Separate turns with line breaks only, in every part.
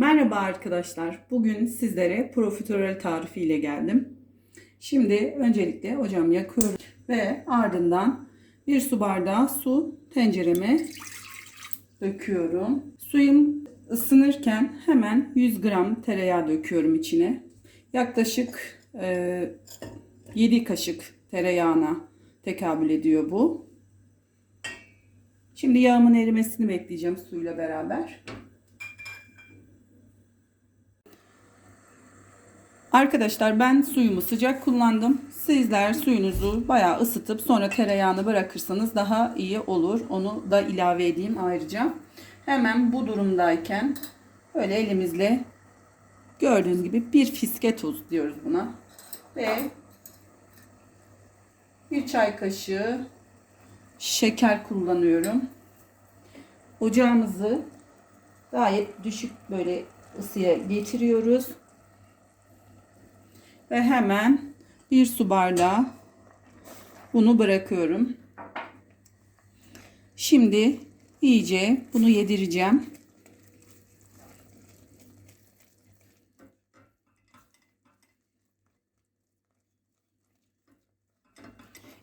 Merhaba arkadaşlar. Bugün sizlere profiterol tarifi ile geldim. Şimdi öncelikle ocağımı yakıyorum ve ardından bir su bardağı su tencereme döküyorum. Suyum ısınırken hemen 100 gram tereyağı döküyorum içine. Yaklaşık e, 7 kaşık tereyağına tekabül ediyor bu. Şimdi yağımın erimesini bekleyeceğim suyla beraber. Arkadaşlar ben suyumu sıcak kullandım. Sizler suyunuzu bayağı ısıtıp sonra tereyağını bırakırsanız daha iyi olur. Onu da ilave edeyim ayrıca. Hemen bu durumdayken böyle elimizle gördüğünüz gibi bir fiske tuz diyoruz buna. Ve bir çay kaşığı şeker kullanıyorum. Ocağımızı gayet düşük böyle ısıya getiriyoruz. Ve hemen bir su bardağı bunu bırakıyorum. Şimdi iyice bunu yedireceğim.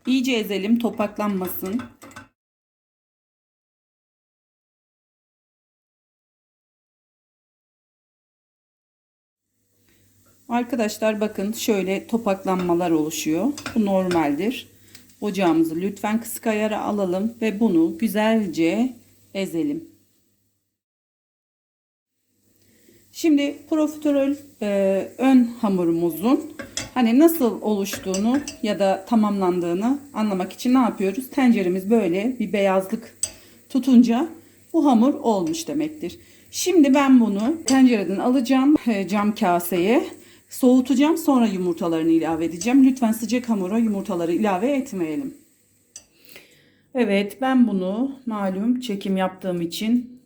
İyice ezelim topaklanmasın. Arkadaşlar bakın şöyle topaklanmalar oluşuyor. Bu normaldir. Ocağımızı lütfen kısık ayara alalım ve bunu güzelce ezelim. Şimdi profiterol e, ön hamurumuzun hani nasıl oluştuğunu ya da tamamlandığını anlamak için ne yapıyoruz? Tenceremiz böyle bir beyazlık tutunca bu hamur olmuş demektir. Şimdi ben bunu tencereden alacağım e, cam kaseye soğutacağım sonra yumurtalarını ilave edeceğim. Lütfen sıcak hamura yumurtaları ilave etmeyelim. Evet ben bunu malum çekim yaptığım için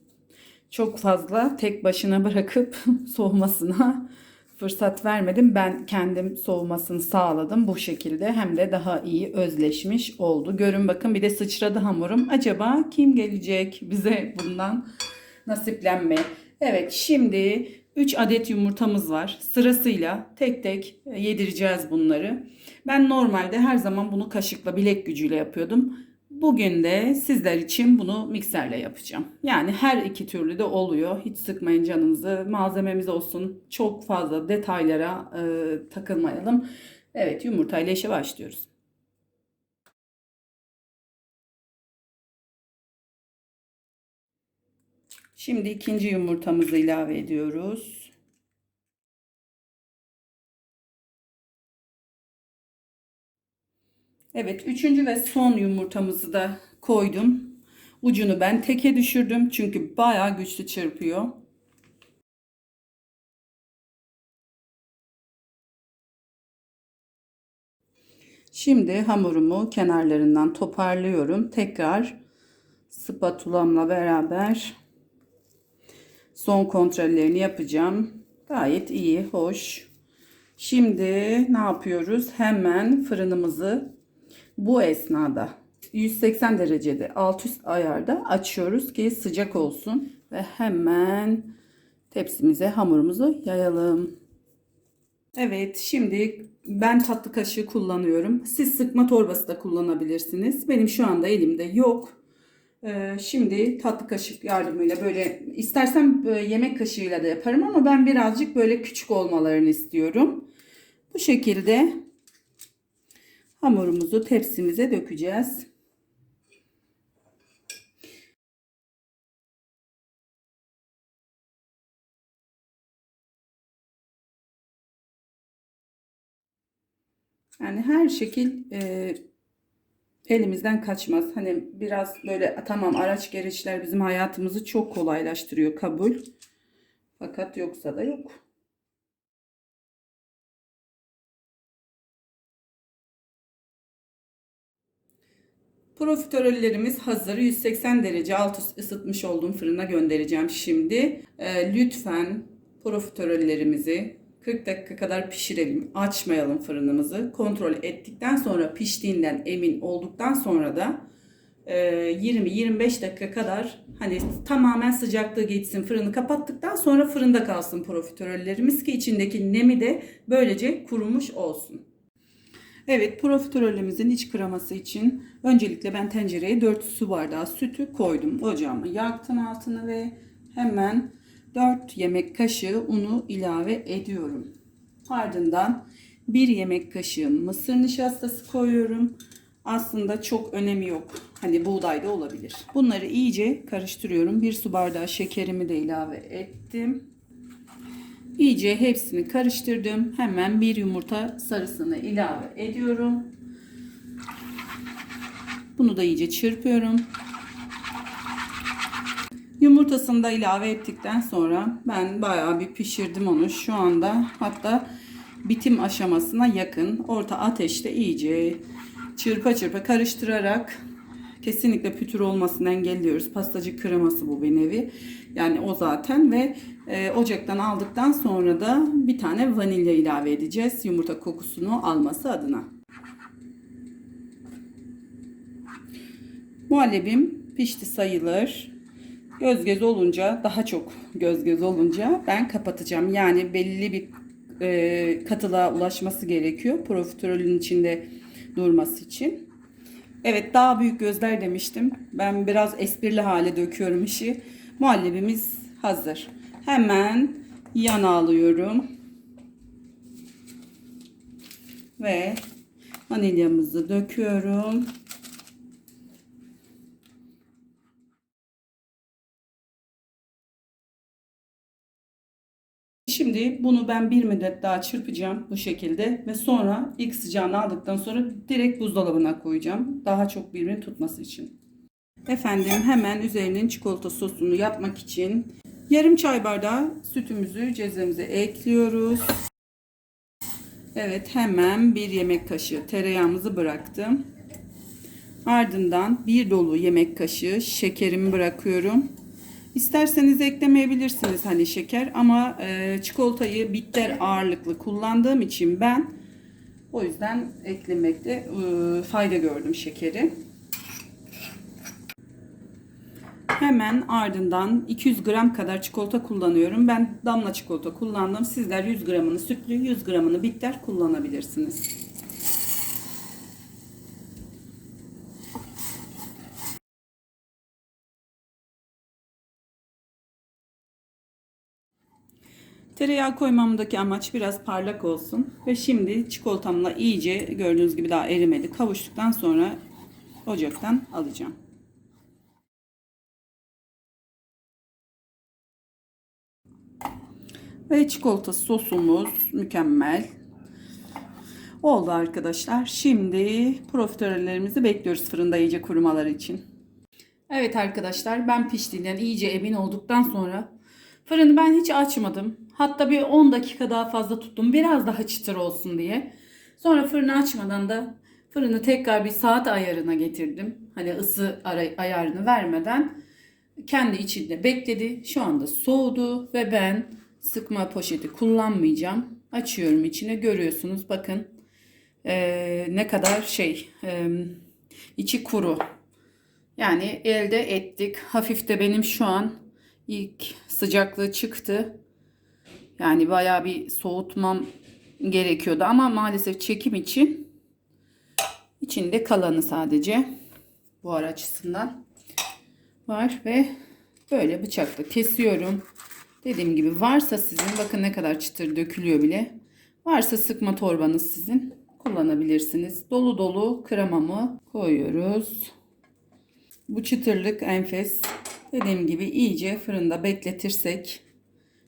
çok fazla tek başına bırakıp soğumasına fırsat vermedim. Ben kendim soğumasını sağladım bu şekilde. Hem de daha iyi özleşmiş oldu. Görün bakın bir de sıçradı hamurum. Acaba kim gelecek bize bundan nasiplenme? Evet şimdi 3 adet yumurtamız var. Sırasıyla tek tek yedireceğiz bunları. Ben normalde her zaman bunu kaşıkla bilek gücüyle yapıyordum. Bugün de sizler için bunu mikserle yapacağım. Yani her iki türlü de oluyor. Hiç sıkmayın canınızı. Malzememiz olsun. Çok fazla detaylara e, takılmayalım. Evet yumurtayla işe başlıyoruz. Şimdi ikinci yumurtamızı ilave ediyoruz. Evet, üçüncü ve son yumurtamızı da koydum. Ucunu ben teke düşürdüm çünkü bayağı güçlü çırpıyor. Şimdi hamurumu kenarlarından toparlıyorum. Tekrar spatulamla beraber son kontrollerini yapacağım. Gayet iyi, hoş. Şimdi ne yapıyoruz? Hemen fırınımızı bu esnada 180 derecede alt üst ayarda açıyoruz ki sıcak olsun ve hemen tepsimize hamurumuzu yayalım. Evet şimdi ben tatlı kaşığı kullanıyorum. Siz sıkma torbası da kullanabilirsiniz. Benim şu anda elimde yok. Ee, şimdi tatlı kaşık yardımıyla böyle istersem böyle yemek kaşığıyla da yaparım ama ben birazcık böyle küçük olmalarını istiyorum. Bu şekilde hamurumuzu tepsimize dökeceğiz. Yani her şekil e, elimizden kaçmaz. Hani biraz böyle tamam araç gereçler bizim hayatımızı çok kolaylaştırıyor kabul. Fakat yoksa da yok. Profiterollerimiz hazır. 180 derece alt üst ısıtmış olduğum fırına göndereceğim şimdi. Ee, lütfen profiterollerimizi 40 dakika kadar pişirelim. Açmayalım fırınımızı. Kontrol ettikten sonra piştiğinden emin olduktan sonra da e, 20-25 dakika kadar hani tamamen sıcaklığı geçsin fırını kapattıktan sonra fırında kalsın profiterollerimiz ki içindeki nemi de böylece kurumuş olsun. Evet profiterolimizin iç kreması için öncelikle ben tencereye 4 su bardağı sütü koydum. Ocağımı yaktım altını ve hemen 4 yemek kaşığı unu ilave ediyorum. Ardından 1 yemek kaşığı mısır nişastası koyuyorum. Aslında çok önemi yok. Hani buğday da olabilir. Bunları iyice karıştırıyorum. 1 su bardağı şekerimi de ilave ettim. İyice hepsini karıştırdım. Hemen bir yumurta sarısını ilave ediyorum. Bunu da iyice çırpıyorum. Yumurtasını da ilave ettikten sonra ben bayağı bir pişirdim onu. Şu anda hatta bitim aşamasına yakın. Orta ateşte iyice çırpa çırpa karıştırarak kesinlikle pütür olmasını engelliyoruz. Pastacı kreması bu bir nevi. Yani o zaten ve e, ocaktan aldıktan sonra da bir tane vanilya ilave edeceğiz. Yumurta kokusunu alması adına. Muhallebim pişti sayılır. Göz göz olunca daha çok göz göz olunca ben kapatacağım. Yani belli bir e, katılığa ulaşması gerekiyor. Profiterolün içinde durması için. Evet daha büyük gözler demiştim. Ben biraz esprili hale döküyorum işi. Muhallebimiz hazır. Hemen yana alıyorum. Ve vanilyamızı döküyorum. Şimdi bunu ben bir müddet daha çırpacağım bu şekilde ve sonra ilk sıcağını aldıktan sonra direkt buzdolabına koyacağım. Daha çok birbirini tutması için. Efendim hemen üzerinin çikolata sosunu yapmak için yarım çay bardağı sütümüzü cezvemize ekliyoruz. Evet hemen bir yemek kaşığı tereyağımızı bıraktım. Ardından bir dolu yemek kaşığı şekerimi bırakıyorum. İsterseniz eklemeyebilirsiniz hani şeker ama e, çikolatayı bitter ağırlıklı kullandığım için ben o yüzden eklemekte e, fayda gördüm şekeri. Hemen ardından 200 gram kadar çikolata kullanıyorum. Ben damla çikolata kullandım. Sizler 100 gramını sütlü, 100 gramını bitter kullanabilirsiniz. Tereyağı koymamdaki amaç biraz parlak olsun. Ve şimdi çikolatamla iyice gördüğünüz gibi daha erimedi. Kavuştuktan sonra ocaktan alacağım. Ve çikolata sosumuz mükemmel. Oldu arkadaşlar. Şimdi profiterollerimizi bekliyoruz fırında iyice kurumaları için. Evet arkadaşlar ben piştiğinden iyice emin olduktan sonra fırını ben hiç açmadım. Hatta bir 10 dakika daha fazla tuttum. Biraz daha çıtır olsun diye. Sonra fırını açmadan da fırını tekrar bir saat ayarına getirdim. Hani ısı ayarını vermeden kendi içinde bekledi. Şu anda soğudu ve ben sıkma poşeti kullanmayacağım. Açıyorum içine görüyorsunuz bakın ee, ne kadar şey e, içi kuru. Yani elde ettik. Hafif de benim şu an ilk sıcaklığı çıktı. Yani bayağı bir soğutmam gerekiyordu ama maalesef çekim için içinde kalanı sadece buhar açısından var ve böyle bıçakla kesiyorum. Dediğim gibi varsa sizin bakın ne kadar çıtır dökülüyor bile. Varsa sıkma torbanız sizin kullanabilirsiniz. Dolu dolu kremamı koyuyoruz. Bu çıtırlık enfes. Dediğim gibi iyice fırında bekletirsek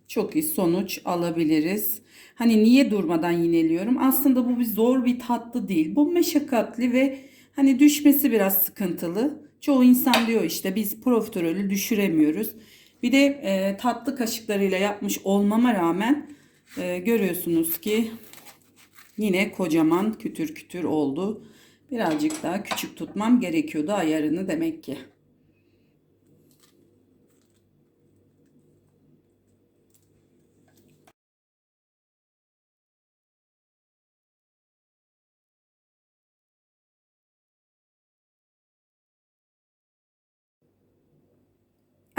çok iyi sonuç alabiliriz. Hani niye durmadan yineliyorum? Aslında bu bir zor bir tatlı değil. Bu meşakkatli ve hani düşmesi biraz sıkıntılı. Çoğu insan diyor işte biz profiterolü düşüremiyoruz. Bir de e, tatlı kaşıklarıyla yapmış olmama rağmen e, görüyorsunuz ki yine kocaman kütür kütür oldu. Birazcık daha küçük tutmam gerekiyordu ayarını demek ki.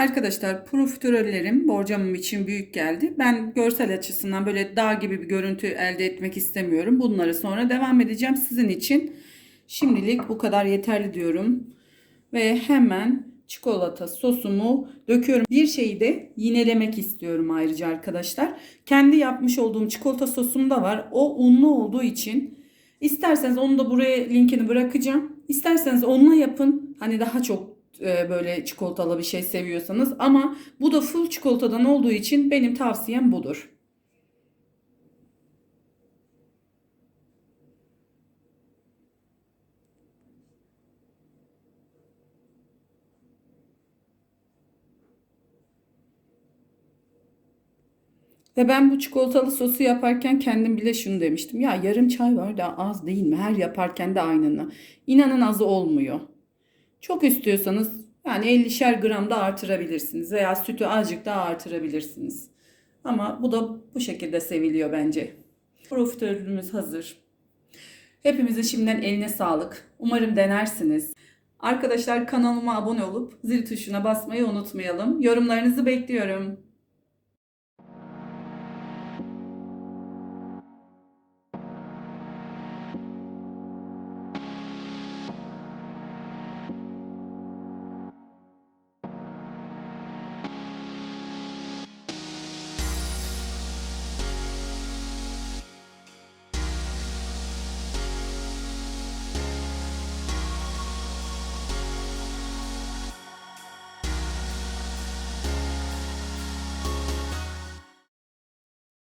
Arkadaşlar profiterollerim borcamım için büyük geldi. Ben görsel açısından böyle dağ gibi bir görüntü elde etmek istemiyorum. Bunları sonra devam edeceğim sizin için. Şimdilik bu kadar yeterli diyorum. Ve hemen çikolata sosumu döküyorum. Bir şeyi de yinelemek istiyorum ayrıca arkadaşlar. Kendi yapmış olduğum çikolata sosum da var. O unlu olduğu için isterseniz onu da buraya linkini bırakacağım. İsterseniz onunla yapın. Hani daha çok e, böyle çikolatalı bir şey seviyorsanız ama bu da full çikolatadan olduğu için benim tavsiyem budur. Ve ben bu çikolatalı sosu yaparken kendim bile şunu demiştim. Ya yarım çay var da az değil mi? Her yaparken de aynını. İnanın az olmuyor. Çok istiyorsanız yani 50'şer gram da artırabilirsiniz veya sütü azıcık daha artırabilirsiniz. Ama bu da bu şekilde seviliyor bence. Profiterolümüz hazır. Hepimizin şimdiden eline sağlık. Umarım denersiniz. Arkadaşlar kanalıma abone olup zil tuşuna basmayı unutmayalım. Yorumlarınızı bekliyorum.